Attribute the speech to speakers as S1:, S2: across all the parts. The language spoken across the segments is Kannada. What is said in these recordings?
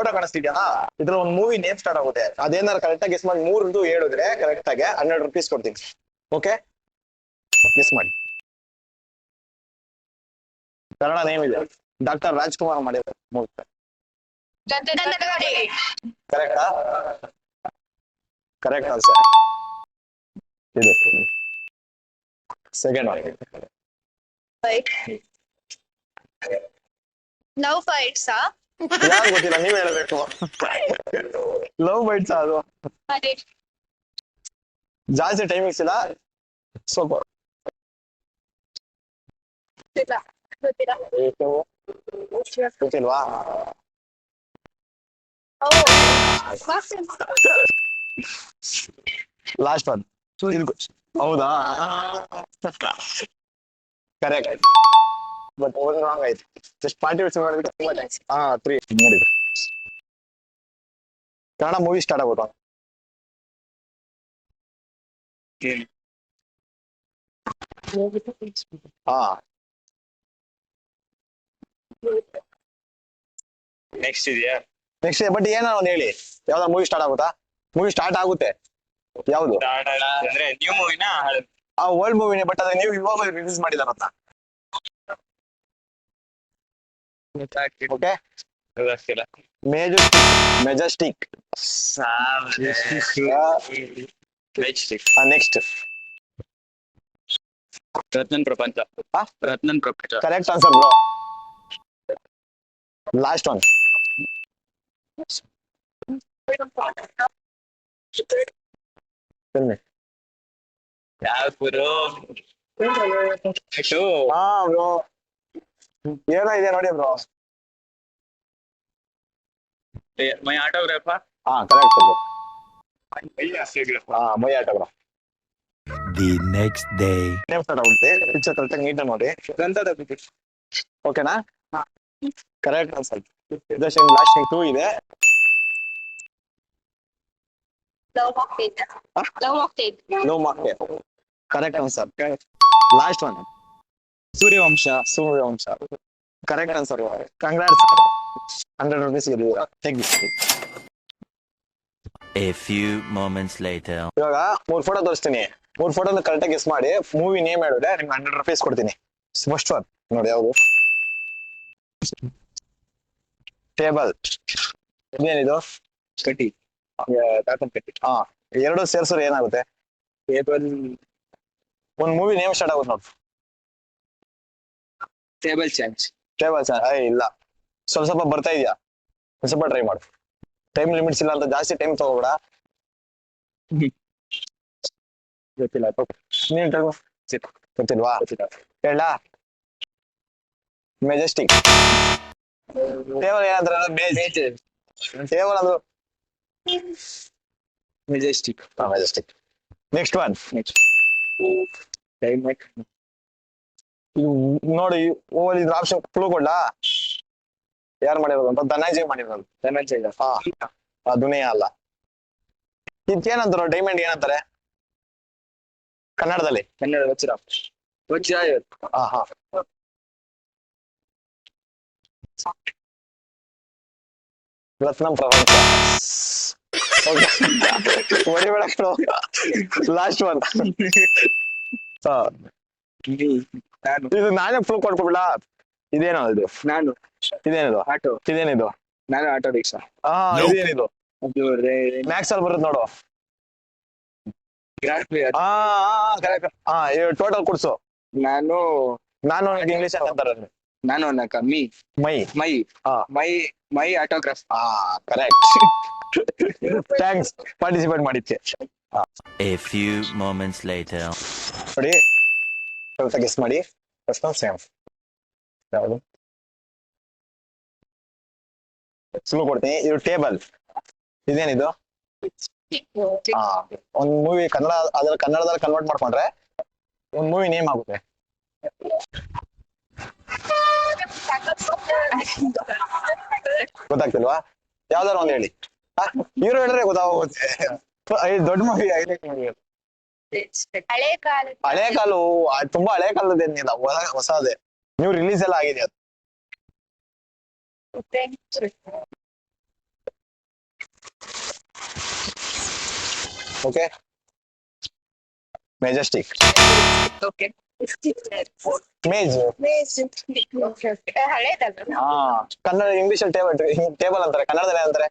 S1: ಫೋಟೋ ಕಾಣಿಸ್ತಿದ್ಯಾ? ಇದ್ರ ಒಂದು ಮೂವಿ ನೇಮ್ ಸ್ಟಾರ್ಟ್ ಆಗುತ್ತೆ. ಅದೇನಾರ ಕರೆಕ್ಟ್ ಆಗಿ ಗೆಸ್ ಮಾಡಿ ಮೂರಿಂದು ಹೇಳಿದ್ರೆ ಕರೆಕ್ಟ್ ಆಗಿ ಹನ್ನೆರಡು ರುಪೀಸ್ ಕೊಡ್ತೀನಿ. ಓಕೆ ಗೆಸ್ ಮಾಡಿ. ಕನ್ನಡ ನೇಮ್ ಇದೆ. ಡಾಕ್ಟರ್ ರಾಜ್ಕುಮಾರ್ ಮಾಡಿದ್ದಾರೆ ಮೂವಿ ಕರೆಕ್ಟಾ ಕರೆಕ್ಟ್ ಆನ್ಸರ್ ಸೆಕೆಂಡ್
S2: ಲವ್ ಫೈಟ್ಸಾ
S1: ಯಾರು ಗೊತ್ತಿಲ್ಲ ನೀವ್ ಹೇಳ್ಬೇಕು ಲವ್ ಬೈಟ್ಸ್ ಅದು
S2: ಅದೇ
S1: ಜಾಸ್ತಿ ಟೈಮಿಂಗ್ಸ್ ಇಲ್ಲ ಸ್ವಲ್ಪ
S2: ಗೊತ್ತಿಲ್ಲ ಗೊತ್ತಿಲ್ಲ
S1: ಗೊತ್ತಿಲ್ವಾ
S2: ಓ
S1: ಲಾಸ್ಟ್ ಒನ್ ಹೌದಾ ಕರೆಕ್ಟ್ ಬಟ್ ಓವರ್ ರಾಂಗ್ ಆಯ್ತು ಜಸ್ಟ್ ಪಾರ್ಟಿಸಿಪೇಟ್ ಮಾಡಿದ್ರೆ ತುಂಬಾ ಥ್ಯಾಂಕ್ಸ್ ಹಾ ತ್ರೀ ನೋಡಿದ್ರು ಕನ್ನಡ ಮೂವಿ ಸ್ಟಾರ್ಟ್ ಆಗ್ಬೋದು ಹಾ
S3: ನೆಕ್ಸ್ಟ್ ಇದೆಯಾ
S1: ನೆಕ್ಸ್ಟ್ ಬಟ್ ಏನೋ ಒಂದು ಹೇಳಿ? ಯಾವ್ದ ಮೂವಿ ಸ್ಟಾರ್ಟ್ ಆಗುತ್ತಾ? ಮೂವಿ ಸ್ಟಾರ್ಟ್ ಆಗುತ್ತೆ. ಯಾವ್ದು?
S3: ಅಂದ್ರೆ ನ್ಯೂ ಮೂವಿನ
S1: ಆ ಓಲ್ಡ್ ಮೂವಿನೇ ಬಟ್ ಅದ್ರ ನೀವು ಇವಾಗ ರಿಲೀಸ್ ಮಾಡಿದಾರಂತ. ಓಕೆ
S3: ಗೊತ್ತಾಗ್ತಿಲ್ಲ
S1: Majestic
S3: Majestic
S1: next
S3: Ratnan Prapancha
S1: ಹಾ?
S3: Rathnan Prapancha
S1: correct answer bro last one
S3: ಯಾವ ಗುರು
S1: ಹಾ ಬ್ರೋ ಏನೋ ಇದೆ ನೋಡಿ ಬ್ರೋ
S3: ಮೈ ಆಟೋಗ್ರಾಫ
S1: ಹಾ ಕರೆಕ್ಟ್ ಬ್ರೋ ಹಾ ಮೈ ಆಟ bro
S4: The next day.
S1: Name start ಆಗುತ್ತೆ ಪಿಕ್ಚರ್ ಕರೆಕ್ಟ್ ನೀಟ್ ನೋಡಿ ಓಕೆನಾ correct answer just last two ಇದೆ
S2: ಲವ್ ಆಗ್ತೈತೆ ಲವ್ ಆಗ್ತೈತೆ
S1: no mark correct answer last one
S3: Suryavamsha
S1: Suryavamsha. Correct answer congrats hundred rupees you
S4: A few moments later.
S1: ಇವಾಗ ಮೂರ್ ಫೋಟೋ ತೋರಿಸ್ತೀನಿ. ಮೂರ್ ಫೋಟೋ ಕರೆಕ್ಟ್ ಆಗಿ ಗೆಸ್ ಮಾಡಿ ಮೂವಿ ನೇಮ್ ಹೇಳಿದ್ರೆ ನಿಮ್ಗೆ ಹಂಡ್ರೆಡ್ ರುಪೀಸ್ ಕೊಡ್ತೀನಿ. ಫಸ್ಟ್ ಒನ್ ನೋಡಿ ಯಾವುದು? ಟೇಬಲ್ ಇದೇನಿದು?
S3: ಕಟ್ಟಿ. ತಾತನ್ ಕಟ್ಟಿ.
S1: ಹಾ ಎರಡು ಸೇರ್ಸೋರು ಏನಾಗುತ್ತೆ?
S3: ಟೇಬಲ್
S1: ಒಂದ್ ಮೂವಿ ನೇಮ್ ಸ್ಟಾರ್ಟ್ ಆಗುತ್ತೆ ನೋಡಿ.
S3: ಟೇಬಲ್ ಚೇಂಜ್
S1: ಟೇಬಲ್ ಸರ್ ಇಲ್ಲ. ಸ್ವಲ್ಪ ಸ್ವಲ್ಪ ಬರ್ತಾ ಇದೆಯಾ? ಸ್ವಲ್ಪ ಟ್ರೈ ಮಾಡು. ಟೈಮ್ ಲಿಮಿಟ್ಸ್ ಇಲ್ಲ ಅಂತ ಜಾಸ್ತಿ ಟೈಮ್ ತಗೋಬೇಡ.
S3: ಗೊತ್ತಿಲ್ಲ
S1: ನೀನ್ ಮಾಡು. ಗೊತ್ತಿಲ್ವಾ? ಹೇಳ. ಮೆಜೆಸ್ಟಿಕ್ ಟೇಬಲ್ ಏನಂದ್ರೆ ಟೇಬಲ್ ಅದು
S3: Majestic
S1: Majestic next one
S3: next time
S1: ನೋಡಿ ಓವರ್ ಇದ್ರ ಆಪ್ಷನ್ ಕ್ಲೂ ಕೊಡ್ಲಾ ಯಾರು ಮಾಡಿರೋದು ಅಂತ? ಧನಂಜಯ್ ಮಾಡಿರೋದು.
S3: ಧನಂಜಯ್
S1: ಹಾ ದುನಿಯಾ ಅಲ್ಲ. ಇದಕ್ಕೇನಂತಾರ ಡೈಮಂಡ್ ಏನಂತಾರೆ? ಕನ್ನಡದಲ್ಲಿ?
S3: ಕನ್ನಡ ವಜ್ರ. ವಜ್ರ
S1: ಹಾ ಹಾ. ರತ್ನಂ ಪ್ರಪಂಚ ಲಾಸ್ಟ್ ಒನ್
S3: ನಾನು.
S1: ಇದು ನಾನೇ ಫುಲ್ ಕೊಡ್ಕೊಬಿಡ ಇದೇನೋ ಇದು?
S3: ನಾನು.
S1: ಇದೇನಿದು?
S3: ಆಟೋ.
S1: ಇದೇನಿದು?
S3: ನಾನು ಆಟೋ ರಿಕ್ಷಾ.
S1: ಹಾ ಇದೇನಿದು?
S3: ಅದು
S1: ಮ್ಯಾಕ್ಸ್ ಅಲ್ಲಿ ಬರುತ್ತೆ ನೋಡು.
S3: ಗ್ರಾಫಿ
S1: ಹಾ ಕರೆಕ್ಟ್ ಹಾ ಟೋಟಲ್ ಕೊಡ್ಸು.
S3: ನಾನು
S1: ನಾನು ಇಂಗ್ಲಿಷ್ ಅಂತಾರೆ
S3: ನಾನು ಅನ್ನಕ ಮೀ.
S1: ಮೈ.
S3: ಮೈ.
S1: ಹಾ.
S3: ಮೈ ಮೈ ಆಟೋಗ್ರಾಫ್
S1: ಆ ಕರೆಕ್ಟ್ ಥ್ಯಾಂಕ್ಸ್ ಪಾರ್ಟಿಸಿಪೇಟ್ ಮಾಡಿದ್ಕೆ.
S4: A few moments later.
S1: ನೋಡಿ. ಸ್ವಲ್ಪ ಗೆಸ್ ಮಾಡಿ. ಒನ್ ಸೇಮ್ ಯಾವುದು ಸುಳ್ಳು ಕೊಡ್ತೀನಿ ಇದು ಟೇಬಲ್ ಇದೇನಿದು ಒಂದ್ ಮೂವಿ ಕನ್ನಡ ಅದ್ರ ಕನ್ನಡದಲ್ಲಿ ಕನ್ವರ್ಟ್ ಮಾಡ್ಕೊಂಡ್ರೆ ಒಂದ್ ಮೂವಿ ನೇಮ್ ಆಗುತ್ತೆ. ಗೊತ್ತಾಗ್ತಿಲ್ವಾ? ಯಾವ್ದಾರು ಒಂದ್ ಹೇಳಿ. ಹೀರೋ ಹೇಳಿದ್ರೆ ಗೊತ್ತಾಗುತ್ತೆ. ಐದ್ ದೊಡ್ಡ ಮೂವಿ ಹೈಲೈಟ್ ಮೂವಿ
S2: ಹಳೆ ಕಾಲ
S1: ಹಳೆ ಕಾಲು ತುಂಬಾ ಹಳೆ ಕಾಲದ ಏನಿಲ್ಲ ಹೊಸದೇ. ನೀವು ರಿಲೀಸ್ ಎಲ್ಲ ಆಗಿದೆ ಅದು. ಓಕೆ ಮೆಜೆಸ್ಟಿಕ್
S2: ಓಕೆ
S1: ಹಾ ಕನ್ನಡ ಇಂಗ್ಲಿಷ್ ಅಲ್ಲಿ ಟೇಬಲ್ ಟೇಬಲ್ ಅಂತಾರೆ ಕನ್ನಡದಲ್ಲಿ ಅಂತಾರೆ.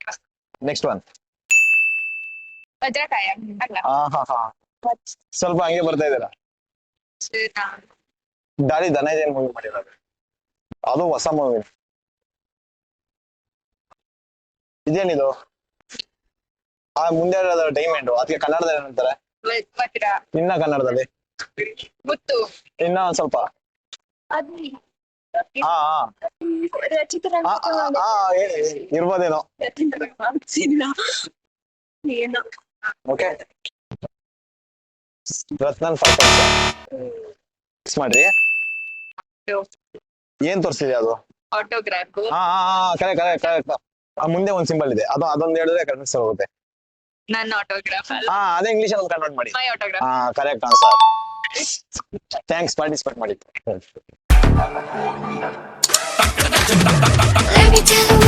S1: ನೆಕ್ಸ್ಟ್ ಒನ್ ಹಾ ಹಾ ಹಾ. ಸ್ವಲ್ಪ ಹಂಗೆ ಬರ್ತಾ ಇದ್ದೀರಾ? ದಾರಿ ಧನಂಜಯನ್ ಮೂವಿ ಮಾಡಿರೋದು. ಅದು ಹೊಸ ಮೂವಿ. ಇದೇನಿದು? ಆ ಮುಂದೆ ಡೈಮಂಡ್ ಅದಕ್ಕೆ ಕನ್ನಡದಲ್ಲಿ ಏನಂತಾರೆ? ಇನ್ನ ಕನ್ನಡದಲ್ಲಿ. ಇನ್ನ ಒಂದ್ ಸ್ವಲ್ಪ. ಇರ್ಬೋದೇನೋ. ಓಕೆ ರತ್ನನ್ ಫಿಕ್ಸ್ ಮಾಡ್ರಿ. ಏನ್ ತೋರಿಸಿದೆ ಅದು?
S2: ಆಟೋಗ್ರಾಫ್
S1: ಹಾ ಹಾ ಹಾ ಕರೆಕ್ಟ್ ಮುಂದೆ ಒಂದ್ ಸಿಂಬಲ್ ಇದೆ. ಅದು ಅದೊಂದು ಹೇಳಿದ್ರೆ ಕರೆಕ್ಟ್ ಹೋಗುತ್ತೆ.
S2: ನನ್ನ ಆಟೋಗ್ರಾಫ್
S1: ಹಾ ಅದೇ ಇಂಗ್ಲಿಷ್ ಅಲ್ಲಿ ಕನ್ವರ್ಟ್ ಮಾಡಿ.
S2: ಮೈ ಆಟೋಗ್ರಾಫ್
S1: ಹಾ ಕರೆಕ್ಟ್ ಆನ್ಸರ್ ಥ್ಯಾಂಕ್ಸ್ ಪಾರ್ಟಿಸಿಪೇಟ್ ಮಾಡಿ
S5: Let me tell